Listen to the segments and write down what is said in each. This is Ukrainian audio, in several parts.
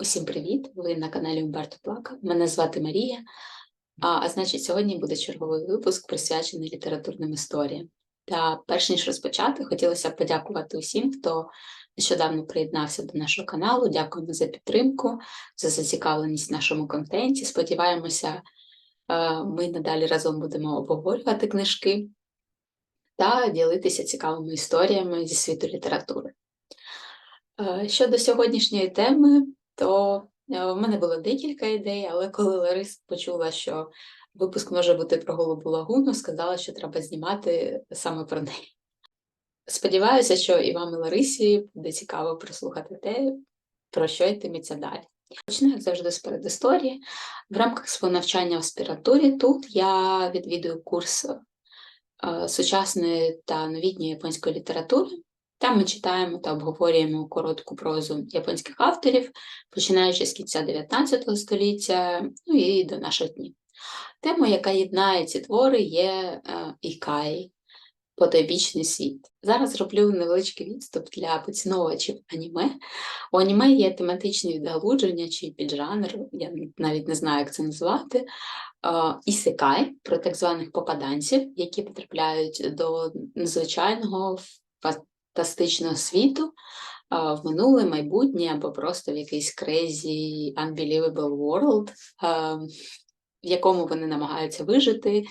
Усім привіт! Ви на каналі Умберто Плака. Мене звати Марія. А, а значить, сьогодні буде черговий випуск присвячений літературним історіям. Та перш ніж розпочати, хотілося б подякувати усім, хто нещодавно приєднався до нашого каналу. Дякуємо за підтримку, за зацікавленість в нашому контенті. Сподіваємося, е, ми надалі разом будемо обговорювати книжки та ділитися цікавими історіями зі світу літератури. Е, Щодо сьогоднішньої теми, то е, в мене було декілька ідей, але коли Ларис почула, що випуск може бути про голубу лагуну, сказала, що треба знімати саме про неї. Сподіваюся, що і вам, і Ларисі буде цікаво прослухати те, про що йтиметься далі. Почну, як завжди, з передісторії. В рамках свого навчання в аспіратурі тут я відвідую курс е, сучасної та новітньої японської літератури. Там ми читаємо та обговорюємо коротку прозу японських авторів, починаючи з кінця 19 століття ну і до наших днів. Темою, яка єднає ці твори, є е, ікай, потойбічний світ. Зараз зроблю невеличкий відступ для поціновувачів аніме. У аніме є тематичні відгалудження чи піджанр, я навіть не знаю, як це назвати. е, Ісекай про так званих попаданців, які потрапляють до незвичайного фантастичного світу в минуле, майбутнє або просто в якийсь crazy, unbelievable world, в якому вони намагаються вижити,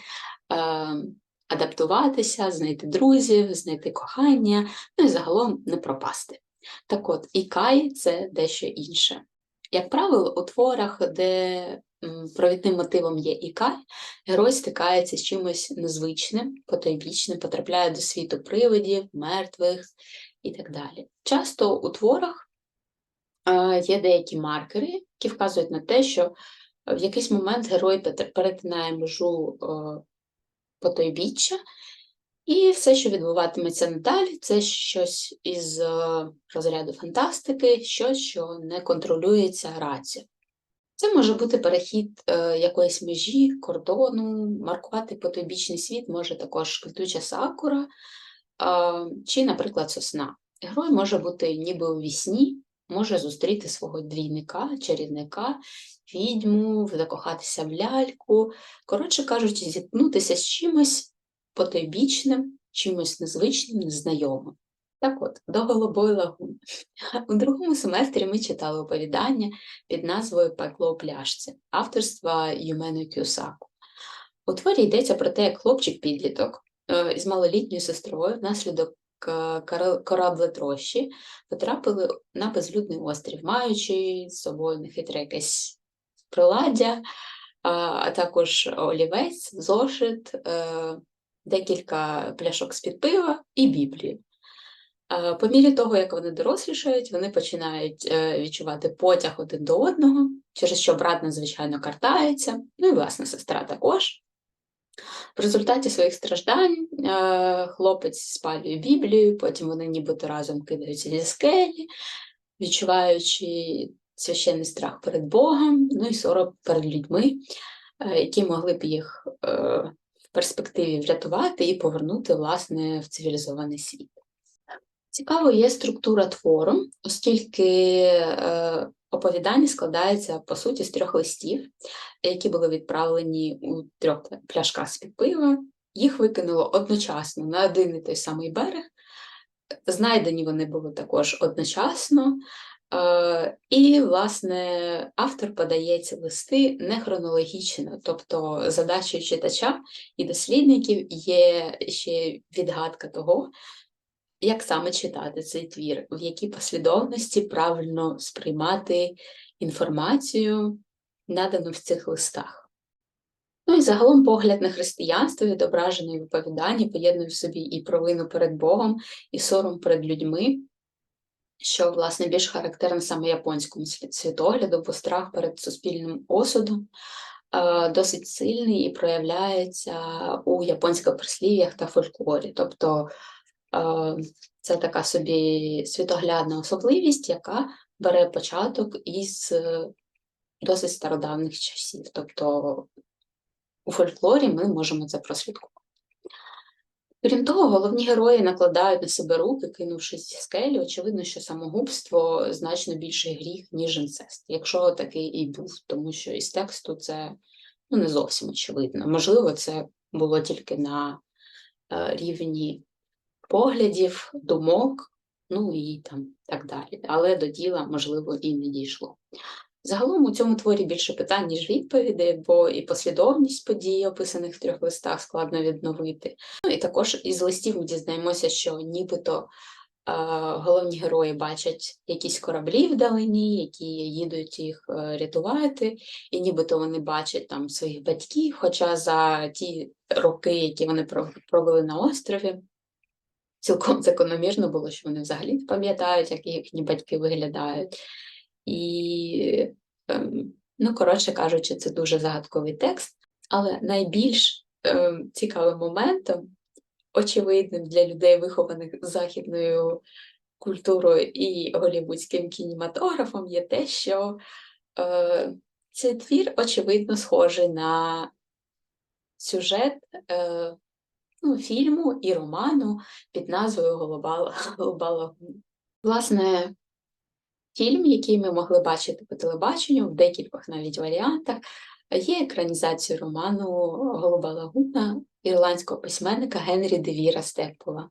адаптуватися, знайти друзів, знайти кохання, ну і загалом не пропасти. Так от, ікай це дещо інше. Як правило, у творах, де провідним мотивом є ікай, герой стикається з чимось незвичним, потойбічним, потрапляє до світу привидів, мертвих і так далі. Часто у творах е, є деякі маркери, які вказують на те, що в якийсь момент герой перетинає межу е, потойбіччя, і все, що відбуватиметься надалі, це щось із е, розряду фантастики, щось, що не контролюється рацією. Це може бути перехід е, якоїсь межі, кордону, маркувати потойбічний світ може також квітуча сакура чи, наприклад, сосна. Герой може бути ніби у вісні, може зустріти свого двійника, чарівника, відьму, закохатися в ляльку, коротше кажучи, зіткнутися з чимось потойбічним, чимось незвичним, незнайомим. Так от, до голубої лагуни. У другому семестрі ми читали оповідання під назвою Пекло у пляшці авторства Юмено Кюсаку. У творі йдеться про те, як хлопчик-підліток е, із малолітньою сестрою внаслідок е, кораблетрощі потрапили на безлюдний острів, маючи з собою нехитре якесь приладдя, а, а також олівець, зошит, е, декілька пляшок з-під пива і Біблію. По мірі того, як вони дорослішають, вони починають е, відчувати потяг один до одного, через що брат надзвичайно картається, ну і власне сестра також. В результаті своїх страждань е, хлопець спалює Біблію, потім вони нібито разом кидаються зі скелі, відчуваючи священний страх перед Богом, ну і сором перед людьми, е, які могли б їх в перспективі врятувати і повернути власне в цивілізований світ. Цікаво є структура твору, оскільки е, оповідання складається по суті з трьох листів, які були відправлені у трьох пляшках з-під пива. Їх викинуло одночасно на один і той самий берег. Знайдені вони були також одночасно. Е, і, власне, автор подає ці листи не хронологічно, тобто задачею читача і дослідників є ще відгадка того, як саме читати цей твір, в якій послідовності правильно сприймати інформацію, надану в цих листах. Ну і загалом погляд на християнство, відображений в оповіданні, поєднує в собі і провину перед Богом, і сором перед людьми, що, власне, більш характерно саме японському світогляду, бо страх перед суспільним осудом е, досить сильний і проявляється у японських прислів'ях та фольклорі. Тобто це така собі світоглядна особливість, яка бере початок із е, досить стародавніх часів. Тобто у фольклорі ми можемо це прослідкувати. Крім того, головні герої накладають на себе руки, кинувшись в скелю. Очевидно, що самогубство значно більший гріх, ніж інцест, якщо такий і був, тому що із тексту це ну, не зовсім очевидно. Можливо, це було тільки на е, рівні поглядів, думок, ну і там так далі. Але до діла, можливо, і не дійшло. Загалом у цьому творі більше питань, ніж відповідей, бо і послідовність подій, описаних в трьох листах, складно відновити. Ну і також із листів ми дізнаємося, що нібито е, головні герої бачать якісь кораблі вдалині, які їдуть їх е, рятувати, і нібито вони бачать там своїх батьків, хоча за ті роки, які вони про- провели на острові, цілком закономірно було, що вони взагалі пам'ятають, як їхні батьки виглядають. І, ем, ну, коротше кажучи, це дуже загадковий текст, але найбільш ем, цікавим моментом, очевидним для людей, вихованих західною культурою і голівудським кінематографом, є те, що е, цей твір, очевидно, схожий на сюжет е, ну, фільму і роману під назвою Голуба, Лагуна. Власне, фільм, який ми могли бачити по телебаченню в декількох навіть варіантах, є екранізацією роману Голуба Лагуна ірландського письменника Генрі Девіра Степова.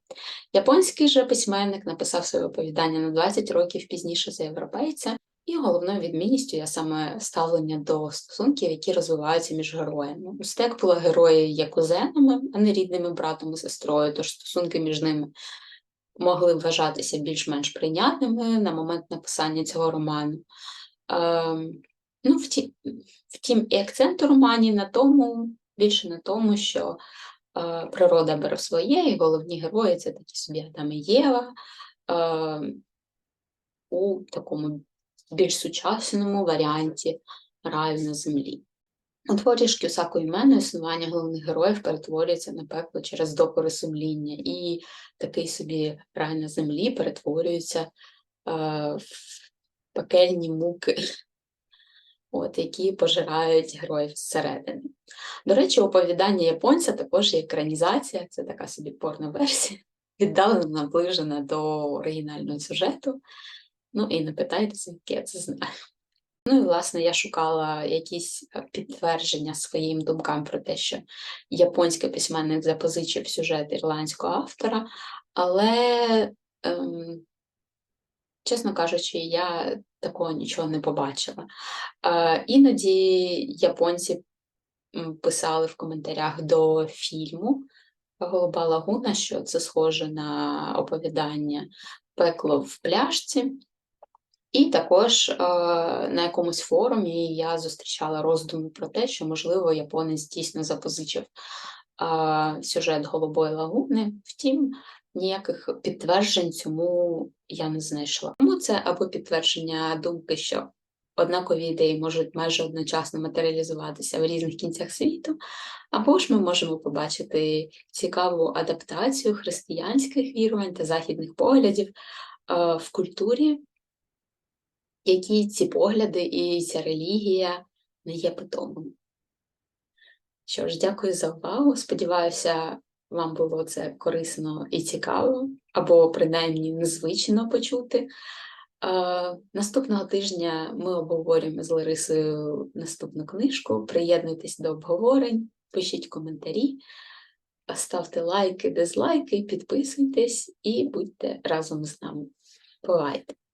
Японський же письменник написав своє оповідання на 20 років пізніше за європейця, і головною відмінністю є саме ставлення до стосунків, які розвиваються між героями. У Стекпула герої є кузенами, а не рідними братом і сестрою, тож стосунки між ними могли вважатися більш-менш прийнятними на момент написання цього роману. Ем, ну, втім, втім, і акцент у романі на тому, більше на тому, що е, природа бере своє, і головні герої це такі собі Адам і Єва е, у такому більш сучасному варіанті раю на землі. У творі Шкюсаку Імену існування головних героїв перетворюється на пекло через докори сумління, і такий собі рай на землі перетворюється е, в пекельні муки, от, які пожирають героїв зсередини. До речі, оповідання японця також є екранізація, це така собі порно-версія, віддалено наближена до оригінального сюжету. Ну і не питайтеся, як я це знаю. Ну і власне я шукала якісь е, підтвердження своїм думкам про те, що японський письменник запозичив сюжет ірландського автора, але, ем, чесно кажучи, я такого нічого не побачила. Е, іноді японці писали в коментарях до фільму Голуба Лагуна, що це схоже на оповідання Пекло в пляшці. І також е, на якомусь форумі я зустрічала роздуми про те, що, можливо, японець дійсно запозичив е, сюжет Голубої лагуни. Втім, ніяких підтверджень цьому я не знайшла. Тому це або підтвердження думки, що однакові ідеї можуть майже одночасно матеріалізуватися в різних кінцях світу, або ж ми можемо побачити цікаву адаптацію християнських вірувань та західних поглядів е, в культурі які ці погляди і ця релігія не є питомими. Що ж, дякую за увагу. Сподіваюся, вам було це корисно і цікаво, або принаймні незвично почути. Е, Наступного тижня ми обговорюємо з Ларисою наступну книжку. Приєднуйтесь до обговорень, пишіть коментарі, ставте лайки, дизлайки, підписуйтесь і будьте разом з нами. Бувайте!